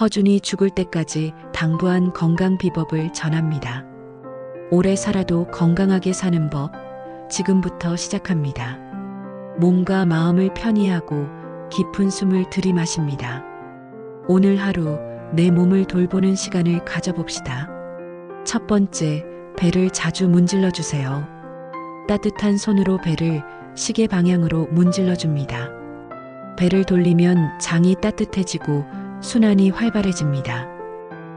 허준이 죽을 때까지 당부한 건강 비법을 전합니다. 오래 살아도 건강하게 사는 법, 지금부터 시작합니다. 몸과 마음을 편히 하고 깊은 숨을 들이마십니다. 오늘 하루 내 몸을 돌보는 시간을 가져봅시다. 첫 번째, 배를 자주 문질러 주세요. 따뜻한 손으로 배를 시계 방향으로 문질러 줍니다. 배를 돌리면 장이 따뜻해지고 순환이 활발해집니다.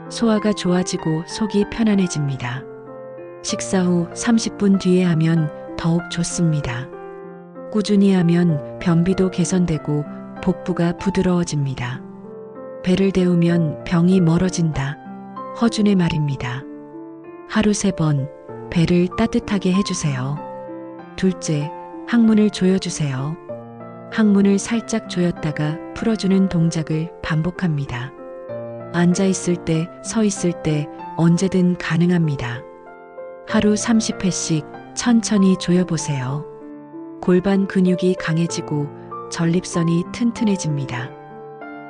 소화가 좋아지고 속이 편안해집니다. 식사 후 30분 뒤에 하면 더욱 좋습니다. 꾸준히 하면 변비도 개선되고 복부가 부드러워집니다. 배를 데우면 병이 멀어진다. 허준의 말입니다. 하루 세 번 배를 따뜻하게 해주세요. 둘째, 항문을 조여주세요. 항문을 살짝 조였다가 풀어주는 동작을 반복합니다. 앉아 있을 때, 서 있을 때 언제든 가능합니다. 하루 30회씩 천천히 조여보세요. 골반 근육이 강해지고 전립선이 튼튼해집니다.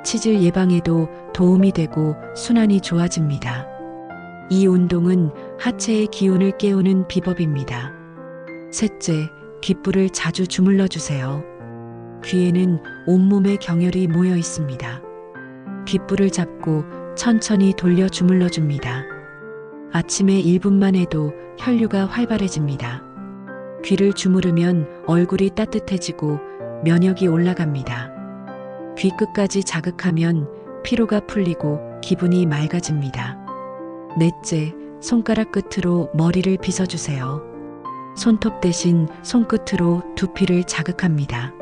치질 예방에도 도움이 되고 순환이 좋아집니다. 이 운동은 하체의 기운을 깨우는 비법입니다. 셋째, 귓불을 자주 주물러 주세요. 귀에는 온몸에 경혈이 모여 있습니다. 귓불을 잡고 천천히 돌려 주물러 줍니다. 아침에 1분만 해도 혈류가 활발해집니다. 귀를 주무르면 얼굴이 따뜻해지고 면역이 올라갑니다. 귀 끝까지 자극하면 피로가 풀리고 기분이 맑아집니다. 넷째, 손가락 끝으로 머리를 빗어주세요. 손톱 대신 손끝으로 두피를 자극합니다.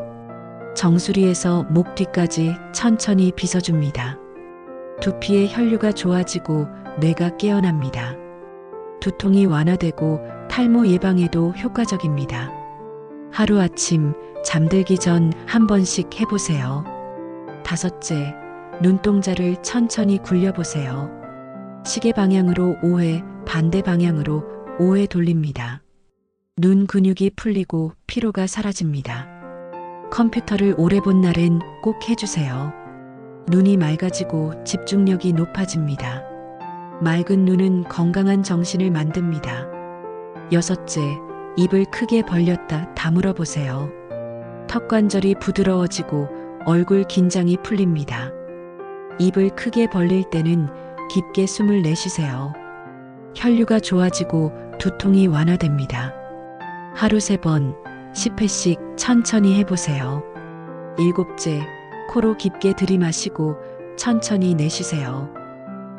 정수리에서 목 뒤까지 천천히 빗어줍니다. 두피의 혈류가 좋아지고 뇌가 깨어납니다. 두통이 완화되고 탈모 예방에도 효과적입니다. 하루 아침 잠들기 전 한 번씩 해보세요. 다섯째, 눈동자를 천천히 굴려보세요. 시계 방향으로 5회, 반대 방향으로 5회 돌립니다. 눈 근육이 풀리고 피로가 사라집니다. 컴퓨터를 오래 본 날엔 꼭 해주세요. 눈이 맑아지고 집중력이 높아집니다. 맑은 눈은 건강한 정신을 만듭니다. 여섯째, 입을 크게 벌렸다 다물어 보세요. 턱 관절이 부드러워지고 얼굴 긴장이 풀립니다. 입을 크게 벌릴 때는 깊게 숨을 내쉬세요. 혈류가 좋아지고 두통이 완화됩니다. 하루 세 번, 10회씩 천천히 해보세요. 일곱째, 코로 깊게 들이마시고 천천히 내쉬세요.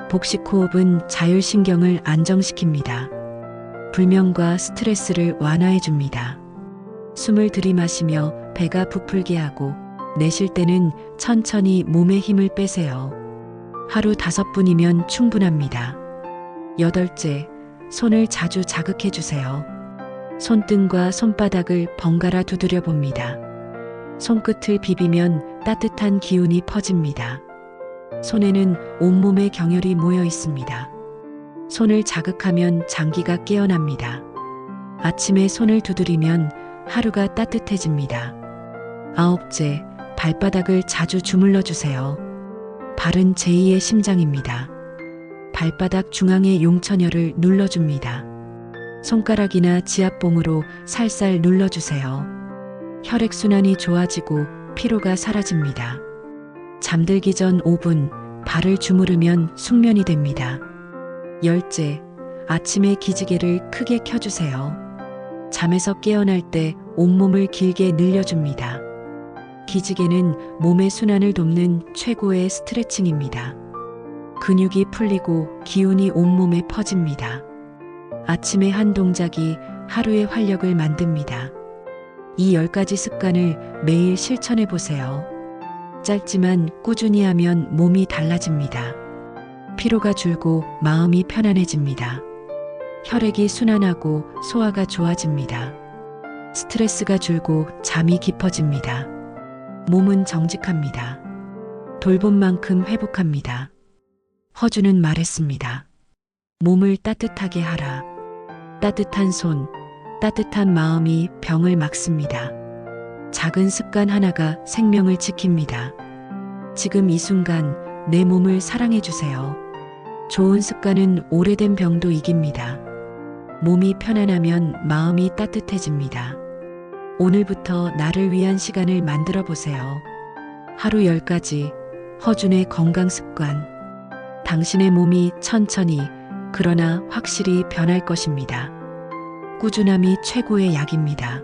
복식 호흡은 자율신경을 안정시킵니다. 불면과 스트레스를 완화해 줍니다. 숨을 들이마시며 배가 부풀게 하고 내쉴 때는 천천히 몸에 힘을 빼세요. 하루 다섯 분이면 충분합니다. 여덟째, 손을 자주 자극해 주세요. 손등과 손바닥을 번갈아 두드려 봅니다. 손끝을 비비면 따뜻한 기운이 퍼집니다. 손에는 온몸에 경혈이 모여 있습니다. 손을 자극하면 장기가 깨어납니다. 아침에 손을 두드리면 하루가 따뜻해집니다. 아홉째, 발바닥을 자주 주물러 주세요. 발은 제2의 심장입니다. 발바닥 중앙의 용천혈을 눌러줍니다. 손가락이나 지압봉으로 살살 눌러주세요. 혈액순환이 좋아지고 피로가 사라집니다. 잠들기 전 5분 발을 주무르면 숙면이 됩니다. 열째, 아침에 기지개를 크게 켜주세요. 잠에서 깨어날 때 온몸을 길게 늘려줍니다. 기지개는 몸의 순환을 돕는 최고의 스트레칭입니다. 근육이 풀리고 기운이 온몸에 퍼집니다. 아침의 한 동작이 하루의 활력을 만듭니다. 이 10가지 습관을 매일 실천해 보세요. 짧지만 꾸준히 하면 몸이 달라집니다. 피로가 줄고 마음이 편안해집니다. 혈액이 순환하고 소화가 좋아집니다. 스트레스가 줄고 잠이 깊어집니다. 몸은 정직합니다. 돌본 만큼 회복합니다. 허주는 말했습니다. 몸을 따뜻하게 하라. 따뜻한 손, 따뜻한 마음이 병을 막습니다. 작은 습관 하나가 생명을 지킵니다. 지금 이 순간 내 몸을 사랑해 주세요. 좋은 습관은 오래된 병도 이깁니다. 몸이 편안하면 마음이 따뜻해집니다. 오늘부터 나를 위한 시간을 만들어 보세요. 하루 10가지 허준의 건강 습관. 당신의 몸이 천천히 그러나 확실히 변할 것입니다. 꾸준함이 최고의 약입니다.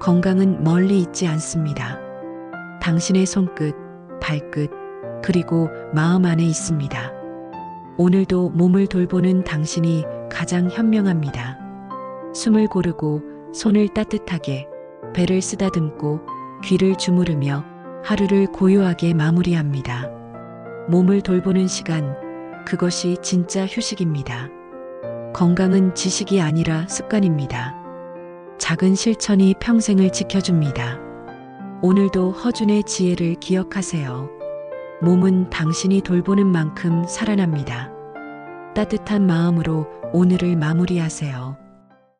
건강은 멀리 있지 않습니다. 당신의 손끝, 발끝, 그리고 마음 안에 있습니다. 오늘도 몸을 돌보는 당신이 가장 현명합니다. 숨을 고르고 손을 따뜻하게 배를 쓰다듬고 귀를 주무르며 하루를 고요하게 마무리합니다. 몸을 돌보는 시간, 그것이 진짜 휴식입니다. 건강은 지식이 아니라 습관입니다. 작은 실천이 평생을 지켜줍니다. 오늘도 허준의 지혜를 기억하세요. 몸은 당신이 돌보는 만큼 살아납니다. 따뜻한 마음으로 오늘을 마무리하세요.